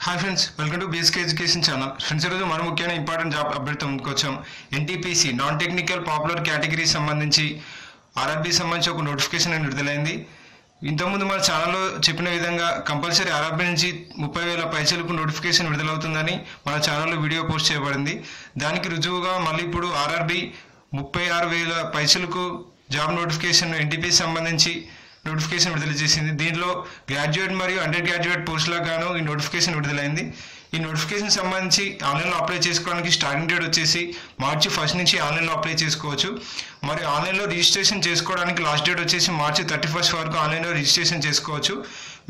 Hi friends welcome to basic education channel friends ఈరోజు మనం ముఖ్యమైన ఇంపార్టెంట్ జాబ్ అభ్యర్థి ముందుకు వచ్చాం NTPC non technical popular category సంబంధించి ఆర్ఆర్బీ సంబంధించి ఒక నోటిఫికేషన్ అనేది విడుదలైంది. ఇంతకుముందు మన ఛానల్లో చెప్పిన విధంగా కంపల్సరీ ఆర్ఆర్బీ నుంచి ముప్పై వేల పైసలకు నోటిఫికేషన్ విడుదలవుతుందని మన ఛానల్లో వీడియో పోస్ట్ చేయబడింది. దానికి రుజువుగా మళ్ళీ ఇప్పుడు ఆర్ఆర్బీ ముప్పై ఆరు వేల పైసలకు job notification N T P సంబంధించి నోటిఫికేషన్ విడుదల చేసింది. దీనిలో గ్రాడ్యుయేట్ మరియు అండర్ గ్రాడ్యుయేట్ పోస్టులకు గాను ఈ నోటిఫికేషన్ విడుదలైంది. ఈ నోటిఫికేషన్ సంబంధించి ఆన్లైన్లో అప్లై చేసుకోవడానికి స్టార్టింగ్ డేట్ వచ్చేసి మార్చి ఫస్ట్ నుంచి ఆన్లైన్లో అప్లై చేసుకోవచ్చు. మరి ఆన్లైన్లో రిజిస్ట్రేషన్ చేసుకోవడానికి లాస్ట్ డేట్ వచ్చేసి మార్చి థర్టీ ఫస్ట్ వరకు ఆన్లైన్లో రిజిస్ట్రేషన్ చేసుకోవచ్చు.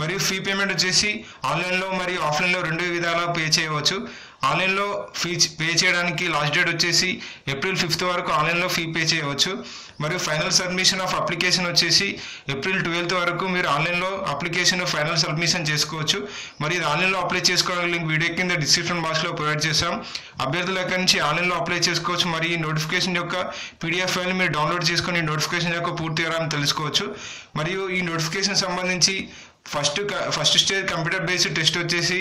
మరియు ఫీ పేమెంట్ వచ్చేసి ఆన్లైన్లో మరియు ఆఫ్లైన్లో రెండు విధాలా పే చేయవచ్చు. ఆన్లైన్లో ఫీ పే చేయడానికి లాస్ట్ డేట్ వచ్చేసి ఏప్రిల్ ఫిఫ్త్ వరకు ఆన్లైన్లో ఫీ పే చేయవచ్చు. మరియు ఫైనల్ సబ్మిషన్ ఆఫ్ అప్లికేషన్ వచ్చేసి ఏప్రిల్ ట్వెల్త్ వరకు మీరు ఆన్లైన్లో అప్లికేషన్ ఫైనల్ సబ్మిషన్ చేసుకోవచ్చు. మరి ఇది ఆన్లైన్లో అప్లై చేసుకోవడానికి లింక్ వీడియో కింద డిస్క్రిప్షన్ బాక్స్లో ప్రొవైడ్ చేస్తాం అభ్యర్థుల దగ్గర నుంచి ఆన్లైన్లో అప్లై చేసుకోవచ్చు. మరి ఈ నోటిఫికేషన్ యొక్క పీడిఎఫ్ ఫైల్ మీరు డౌన్లోడ్ చేసుకుని ఈ నోటిఫికేషన్ యొక్క పూర్తి వివరాలను తెలుసుకోవచ్చు. మరియు ఈ నోటిఫికేషన్ సంబంధించి first first stage computer based test వచ్చేసి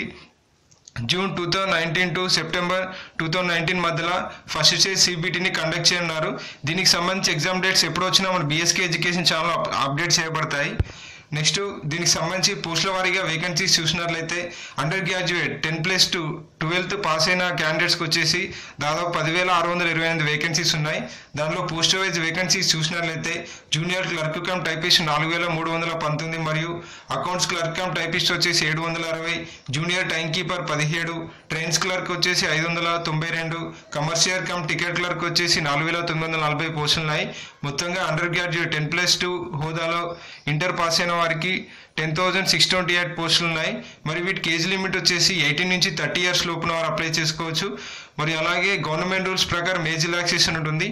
June two thousand nineteen to September two thousand nineteen మధ్యలో ఫస్ట్ స్టేజ్ సిబిటీని కండక్ట్ చేయనున్నారు. దీనికి సంబంధించి ఎగ్జామ్ డేట్స్ ఎప్పుడు వచ్చినా మన బీఎస్కే ఎడ్యుకేషన్ ఛానల్ అప్డేట్ చేయబడతాయి. నెక్స్ట్ దీనికి సంబంధించి పోస్టుల వారీగా వేకెన్సీస్ చూసినట్లయితే under graduate ten plus two twelfth pass అయిన క్యాండిడేట్స్కి వచ్చేసి దాదాపు పదివేల ఆరు వందల ఇరవై ఎనిమిది వేకెన్సీస్ ఉన్నాయి. దానిలో పోస్ట్ వైజ్ వేకెన్సీస్ చూసినట్లయితే జూనియర్ క్లర్క్ కమ్ టైపిస్ట్ నాలుగు వేల మూడు వందల పంతొమ్మిది మరియు అకౌంట్స్ క్లర్క్ కమ్ టైపిస్ట్ వచ్చేసి ఏడు వందల అరవై జూనియర్ టైం కీపర్ పదిహేడు ట్రైన్స్ క్లర్క్ వచ్చేసి ఐదు వందల తొంభై రెండు కమర్షియల్ కమ్ టికెట్ క్లర్క్ వచ్చేసి నాలుగు వేల తొమ్మిది వందల నలభై పోస్టులు ఉన్నాయి మొత్తంగా under graduate ten plus two హోదాలో ఇంటర్ పాస్ అయిన వారికి ten thousand six twenty eight పోస్టులు ఉన్నాయి. మరి వీటికి ఏజ్ లిమిట్ వచ్చేసి ఎయిటీన్ నుంచి థర్టీ ఇయర్స్ లోపున వారు అప్లై చేసుకోవచ్చు. మరి అలాగే గవర్నమెంట్ రూల్స్ ప్రకారం ఏజ్ రిలాక్సేషన్ ఉంటుంది.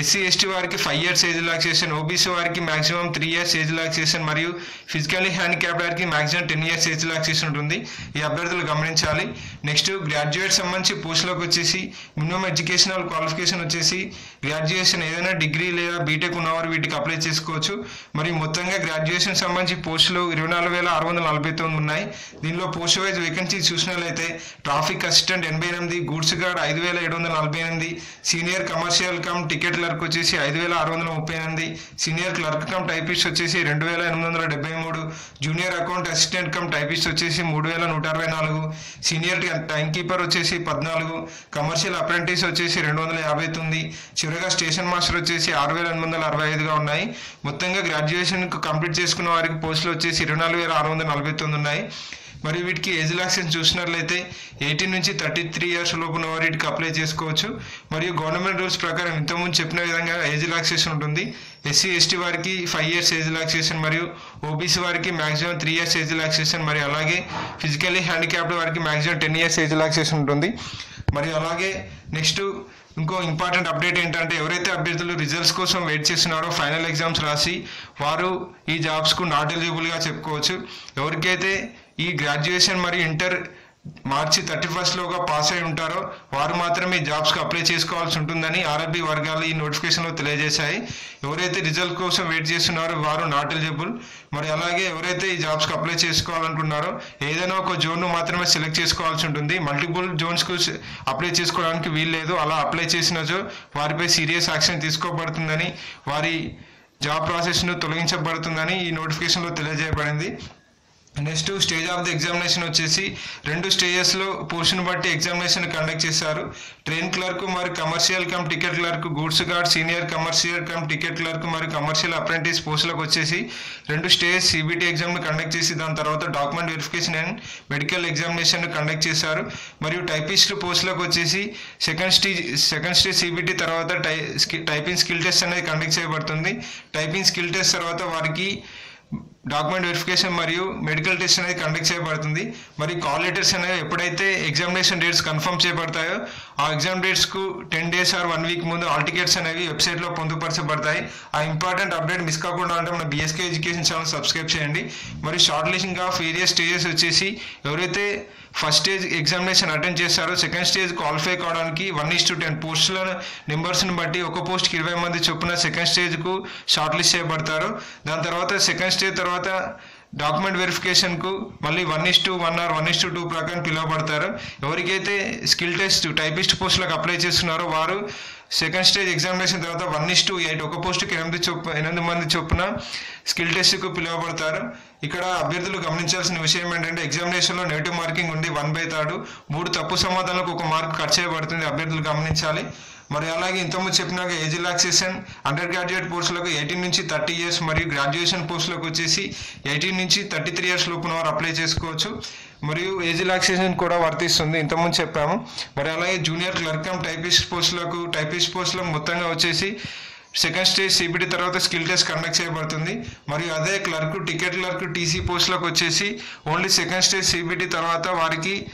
ఎస్సీ ఎస్టీ వారికి five years age relaxation OBC వారికి maximum three years age relaxation మరియు ఫిజికల్లీ హ్యాండిక్యాప్ వారికి maximum ten years age relaxation ఉంటుంది. ఈ అభ్యర్థులు గమనించాలి. నెక్స్ట్ గ్రాడ్యుయేట్ సంబంధించి పోస్టులకు వచ్చేసి మినిమం ఎడ్యుకేషనల్ క్వాలిఫికేషన్ వచ్చేసి గ్రాడ్యుయేషన్ ఏదైనా డిగ్రీ లేదా బీటెక్ ఉన్నవారు వీటికి అప్లై చేసుకోవచ్చు. మరి మొత్తంగా గ్రాడ్యుయేషన్ సంబంధించి పోస్టులు ఇరవై నాలుగు వేల ఆరు వందల నలభై తొమ్మిది ఉన్నాయి. దీనిలో పోస్ట్ వైజ్ వేకెన్సీ చూసినట్లయితే ట్రాఫిక్ అసిస్టెంట్ ఎనభై ఎనిమిది గూడ్స్ గార్డ్ ఐదు వేల ఏడు వందల నలభై ఎనిమిది senior commercial cum ticket clerk వచ్చేసి ఐదు వేల ఆరు వందల ముప్పై ఎనిమిది సీనియర్ క్లర్క్ కమ్ టైపిస్ట్ వచ్చేసి రెండు వేల ఎనిమిది వందల డెబ్బై మూడు junior account assistant cum typist వచ్చేసి మూడు వేల నూట అరవై నాలుగు సీనియర్ టైం కీపర్ వచ్చేసి పద్నాలుగు కమర్షియల్ అప్రెంటిస్ వచ్చేసి రెండు వందల యాభై తొమ్మిది చివరిగా స్టేషన్ మాస్టర్ వచ్చేసి ఆరు వేల ఎనిమిది వందల అరవై ఐదుగా ఉన్నాయి. మొత్తంగా గ్రాడ్యుయేషన్ కంప్లీట్ చేసుకున్న వారికి పోస్టులు వచ్చేసి ఇరవై నాలుగు వేల ఆరు వందల నలభై తొమ్మిది ఉన్నాయి. మరి వీటికి ఏజ్ రిలాక్సేషన్ చూసినట్లయితే ఎయిటీన్ నుంచి థర్టీ త్రీ ఇయర్స్ లోపున వారు వీటికి అప్లై చేసుకోవచ్చు. మరియు గవర్నమెంట్ రూల్స్ ప్రకారం ఇంతకుముందు చెప్పిన విధంగా ఏజ్ రిలాక్సేషన్ ఉంటుంది. ఎస్సీ ఎస్టీ వారికి ఫైవ్ ఇయర్స్ ఏజ్ రిలాక్సేషన్ మరియు ఓబీసీ వారికి maximum three years age relaxation మరియు అలాగే ఫిజికల్లీ హ్యాండిక్యాప్డ్ వారికి maximum ten years age relaxation ఉంటుంది. మరియు అలాగే నెక్స్ట్ ఇంకో ఇంపార్టెంట్ అప్డేట్ ఏంటంటే ఎవరైతే అభ్యర్థులు రిజల్ట్స్ కోసం వెయిట్ చేస్తున్నారో ఫైనల్ ఎగ్జామ్స్ రాసి వారు ఈ జాబ్స్కు నాట్ ఎలిజిబుల్గా చెప్పుకోవచ్చు. ఎవరికైతే ఈ గ్రాడ్యుయేషన్ మరియు ఇంటర్ మార్చి థర్టీ ఫస్ట్లోగా పాస్ అయి ఉంటారో వారు మాత్రమే ఈ జాబ్స్కి అప్లై చేసుకోవాల్సి ఉంటుందని ఆర్ఆర్బీ వర్గాలు ఈ నోటిఫికేషన్లో తెలియజేశాయి. ఎవరైతే రిజల్ట్ కోసం వెయిట్ చేస్తున్నారో వారు నాట్ ఎలిజిబుల్. మరి అలాగే ఎవరైతే ఈ జాబ్స్కి అప్లై చేసుకోవాలనుకున్నారో ఏదైనా ఒక జోన్ను మాత్రమే సెలెక్ట్ చేసుకోవాల్సి ఉంటుంది. మల్టిపుల్ జోన్స్కు అప్లై చేసుకోవడానికి వీలు లేదు. అలా అప్లై చేసినచో వారిపై సీరియస్ యాక్షన్ తీసుకోబడుతుందని వారి జాబ్ ప్రాసెస్ను తొలగించబడుతుందని ఈ నోటిఫికేషన్లో తెలియజేయబడింది. Next stage of the examination వచ్చేసి రెండు స్టేజెస్లో పోర్షన్ బట్టి ఎగ్జామినేషన్ కండక్ట్ చేశారు. ట్రైన్ క్లర్క్ మరి commercial cum ticket clerk goods guard senior commercial cum ticket clerk మరియు కమర్షియల్ అప్రెంటిస్ పోస్టులకు వచ్చేసి రెండు స్టేజ్ సిబిటీ ఎగ్జామ్ను కండక్ట్ చేసి దాని తర్వాత document verification and medical examination conduct చేశారు. మరియు టైపిస్ట్ పోస్టులకు వచ్చేసి second stage second stage CBT తర్వాత టై టైపింగ్ స్కిల్ టెస్ట్ అనేది కండక్ట్ చేయబడుతుంది. టైపింగ్ స్కిల్ టెస్ట్ తర్వాత వారికి డాక్యుమెంట్ వెరిఫికేషన్ మరియు మెడికల్ టెస్ట్ అనేది కండక్ట్ చేయబడుతుంది. మరి కాల్ లెటర్స్ అనేవి ఎప్పుడైతే ఎగ్జామినేషన్ డేట్స్ కన్ఫర్మ్ చేయబడతాయో ఆ exam డేట్స్కు ten days or one week ముందు ఆల్ టికెట్స్ అనేవి వెబ్సైట్లో పొందుపరచబడతాయి. ఆ ఇంపార్టెంట్ అప్డేట్ మిస్ కాకుండా అంటే మన బీఎస్కే ఎడ్యుకేషన్ ఛానల్ సబ్స్క్రైబ్ చేయండి. మరి short listing of area stages వచ్చేసి ఎవరైతే ఫస్ట్ స్టేజ్ ఎగ్జామినేషన్ అటెండ్ చేస్తారు సెకండ్ స్టేజ్ క్వాలిఫై కావడానికి వన్ ఇస్ టు టెన్ పోస్టుల నెంబర్స్ని బట్టి ఒక పోస్ట్కి ఇరవై మంది చొప్పున సెకండ్ స్టేజ్కు షార్ట్ లిస్ట్ చేయబడతారు. దాని తర్వాత సెకండ్ స్టేజ్ తర్వాత డాక్యుమెంట్ వెరిఫికేషన్కు మళ్ళీ one is to one or one is to two ప్రకారం పిలువబడతారు. ఎవరికైతే స్కిల్ టెస్ట్ టైపిస్ట్ పోస్టులకు అప్లై చేస్తున్నారో వారు సెకండ్ స్టేజ్ ఎగ్జామినేషన్ తర్వాత వన్ ఇస్ టు ఎయిట్ ఒక పోస్టుకి ఎనిమిది చొప్పు ఎనిమిది మంది చొప్పున స్కిల్ టెస్ట్కు పిలువబడతారు. ఇక్కడ అభ్యర్థులు గమనించాల్సిన విషయం ఏంటంటే ఎగ్జామినేషన్లో నెగిటివ్ మార్కింగ్ ఉండి వన్ బై థర్డ్ మూడు తప్పు సమాధానాలకు ఒక మార్క్ ఖర్చు చేయబడుతుంది అభ్యర్థులు గమనించాలి. మరి అలాగే ఇంతకుముందు చెప్పినాక ఏజ్ రిలాక్సేషన్ అండర్ గ్రాడ్యుయేట్ పోస్టులకు ఎయిటీన్ నుంచి థర్టీ ఇయర్స్ మరియు గ్రాడ్యుయేషన్ పోస్టులకు వచ్చేసి ఎయిటీన్ నుంచి థర్టీ త్రీ ఇయర్స్ లోపున వారు అప్లై చేసుకోవచ్చు. మరియు ఏజ్ రిలాక్సేషన్ కూడా వర్తిస్తుంది ఇంతకుముందు చెప్పాము. మరి అలాగే జూనియర్ క్లర్క్ కమ్ టైపిస్ట్ పోస్టులకు టైపిస్ట్ పోస్టులకు మొత్తంగా వచ్చేసి సెకండ్ స్టేజ్ సిబిటి తర్వాత స్కిల్ టెస్ట్ కండక్ట్ చేయబడుతుంది. మరియు అదే క్లర్క్ టికెట్ క్లర్క్ టీసీ పోస్టులకు వచ్చేసి ఓన్లీ సెకండ్ స్టేజ్ సిబిటి తర్వాత వారికి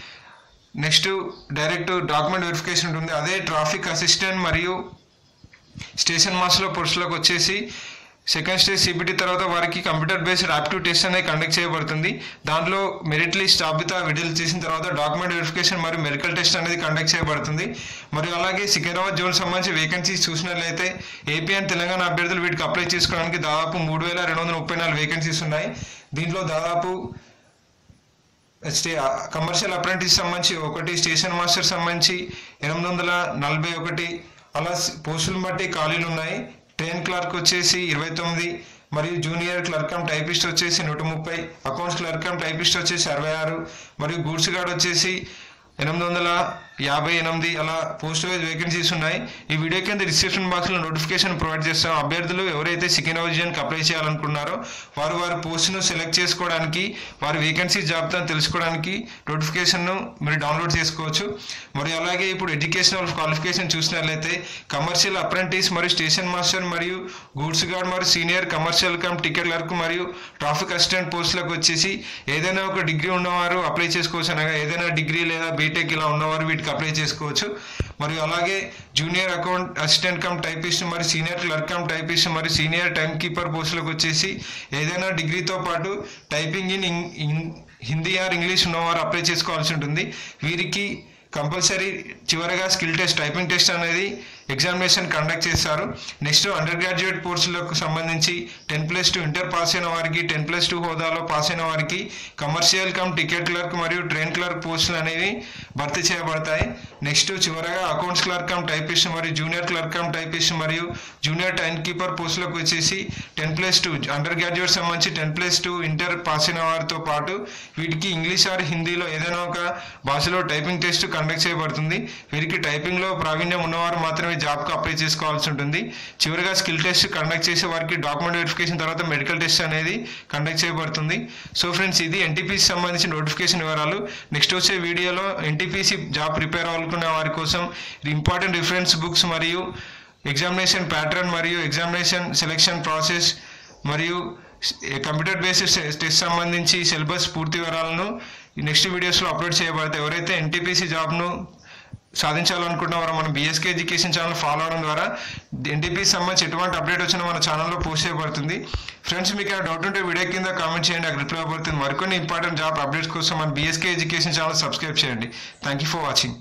నెక్స్ట్ డైరెక్ట్ డాక్యుమెంట్ వెరిఫికేషన్ ఉంటుంది. అదే ట్రాఫిక్ అసిస్టెంట్ మరియు స్టేషన్ మాస్టర్ పోస్టులకు వచ్చేసి సెకండ్ స్టేజ్ సిబిటి తర్వాత వారికి కంప్యూటర్ బేస్డ్ యాప్టివ్ టెస్ట్ అనేది కండక్ట్ చేయబడుతుంది. దాంట్లో మెరిట్ లిస్ట్ జాబితా విడుదల చేసిన తర్వాత డాక్యుమెంట్ వెరిఫికేషన్ మరియు మెడికల్ టెస్ట్ అనేది కండక్ట్ చేయబడుతుంది. మరియు అలాగే సికింద్రాబాద్ జోన్ సంబంధించి వేకెన్సీస్ చూసినట్లయితే ఏపీ అండ్ తెలంగాణ అభ్యర్థులు వీటికి అప్లై చేసుకోవడానికి దాదాపు మూడు వేల రెండు వందల ముప్పై నాలుగు వేకెన్సీస్ ఉన్నాయి. దీంట్లో దాదాపు స్టే కమర్షియల్ అప్రెంటిస్ సంబంధించి ఒకటి స్టేషన్ మాస్టర్ సంబంధించి ఎనిమిది వందల నలభై ఒకటి అలా పోస్టులను బట్టి ఖాళీలు ఉన్నాయి. ట్రైన్ క్లర్క్ వచ్చేసి ఇరవై తొమ్మిది మరియు జూనియర్ క్లర్క్ అండ్ టైపిస్ట్ వచ్చేసి నూట ముప్పై అకౌంట్స్ క్లర్క్ అండ్ టైపిస్ట్ వచ్చేసి అరవై ఆరు మరియు గూడ్స్ గార్డ్ వచ్చేసి ఎనిమిది వందల యాభై ఎనిమిది అలా పోస్ట్ వైజ్ వేకెన్సీస్ ఉన్నాయి. ఈ వీడియో కింద డిస్క్రిప్షన్ బాక్స్లో నోటిఫికేషన్ ప్రొవైడ్ చేస్తాం. అభ్యర్థులు ఎవరైతే సెకండ్ జిల్లాకి అప్లై చేయాలనుకున్నారో వారు వారి పోస్ట్ను సెలెక్ట్ చేసుకోవడానికి వారి వేకెన్సీ జాబితాను తెలుసుకోవడానికి నోటిఫికేషన్ను మీరు డౌన్లోడ్ చేసుకోవచ్చు. మరి అలాగే ఇప్పుడు ఎడ్యుకేషనల్ క్వాలిఫికేషన్ చూసినట్లయితే కమర్షియల్ అప్రెంటిస్ మరియు స్టేషన్ మాస్టర్ మరియు గూడ్స్ గార్డ్ మరియు senior commercial cum ticket clerk మరియు ట్రాఫిక్ అసిస్టెంట్ పోస్టులకు వచ్చేసి ఏదైనా ఒక డిగ్రీ ఉన్నవారు అప్లై చేసుకోవచ్చు అనగా ఏదైనా డిగ్రీ లేదా బీటెక్ ఇలా ఉన్నవారు వీటికి అప్లై చేసుకోవచ్చు. మరియు అలాగే junior account assistant cum typist మరి సీనియర్ క్లర్క్ కమ్ టైపిస్ట్ మరియు సీనియర్ టైం కీపర్ పోస్టులకు వచ్చేసి ఏదైనా డిగ్రీతో పాటు typing in Hindi or English ఉన్నవారు అప్లై చేసుకోవాల్సి ఉంటుంది. వీరికి కంపల్సరీ చివరగా స్కిల్ టెస్ట్ టైపింగ్ టెస్ట్ అనేది ఎగ్జామినేషన్ కండక్ట్ చేస్తారు నెక్స్ట్ అండర్ గ్రాడ్యుయేట్ కోర్సులకు సంబంధించి ten plus two inter pass అయిన వారికి టెన్ ప్లస్ టూ హోదాలో పాస్ అయిన వారికి కమర్షియల్ కమ్ టికెట్ క్లర్క్ మరియు ట్రైన్ క్లర్క్ పోస్టులు అనేవి భర్తీ చేయబడతాయి. నెక్స్ట్ చివరగా అకౌంట్స్ క్లర్క్ కమ్ టైపిస్ట్ మరియు జూనియర్ క్లర్క్ కమ్ టైపిస్ట్ మరియు జూనియర్ టైం కీపర్ పోస్టులకు వచ్చేసి ten plus two under graduate సంబంధించి ten plus two inter pass అయిన వారితో పాటు వీటికి ఇంగ్లీష్ ఆర్ హిందీలో ఏదైనా ఒక భాషలో టైపింగ్ టెస్ట్ కండక్ట్ చేయబడుతుంది. వీరికి టైపింగ్లో ప్రావీణ్యం ఉన్నవారు మాత్రమే జాబ్కి అప్లై చేసుకోవాల్సి ఉంటుంది. చివరిగా స్కిల్ టెస్ట్ కండక్ట్ చేసే వారికి డాక్యుమెంట్ వెరిఫికేషన్ తర్వాత మెడికల్ టెస్ట్ అనేది కండక్ట్ చేయబడుతుంది. సో ఫ్రెండ్స్ ఇది ఎన్టీపీసీ సంబంధించిన నోటిఫికేషన్ వివరాలు. నెక్స్ట్ వచ్చే వీడియోలో ఎన్టీపీసీ జాబ్ ప్రిపేర్ అవ్వాలనుకునే వారి కోసం ఇంపార్టెంట్ రిఫరెన్స్ బుక్స్ మరియు ఎగ్జామినేషన్ ప్యాటర్న్ మరియు ఎగ్జామినేషన్ సెలెక్షన్ ప్రాసెస్ మరియు కంప్యూటర్ బేస్డ్ టెస్ట్ సంబంధించి సిలబస్ పూర్తి వివరాలను నెక్స్ట్ వీడియోస్లో అప్లోడ్ చేయబడతాయి. ఎవరైతే ఎన్టీపీసీ జాబ్ను సాధించాలనుకుంటున్నారో మనం బీఎస్కే ఎడ్యుకేషన్ ఛానల్ ఫాలో అవడం ద్వారా ఎన్టీపీకి సంబంధించి ఎటువంటి అప్డేట్ వచ్చినా మన ఛానల్లో పోస్ట్ చేయబడుతుంది. ఫ్రెండ్స్ మీకు ఆ డౌట్ ఉంటే వీడియో కింద కామెంట్ చేయండి. అక్కడ రిప్లై అవ్వబడుతుంది మరికొన్ని ఇంపార్టెంట్ జాబ్ అప్డేట్స్ కోసం మన బీఎస్కే ఎడ్యుకేషన్ ఛానల్ సబ్స్క్రైబ్ చేయండి. Thank you for watching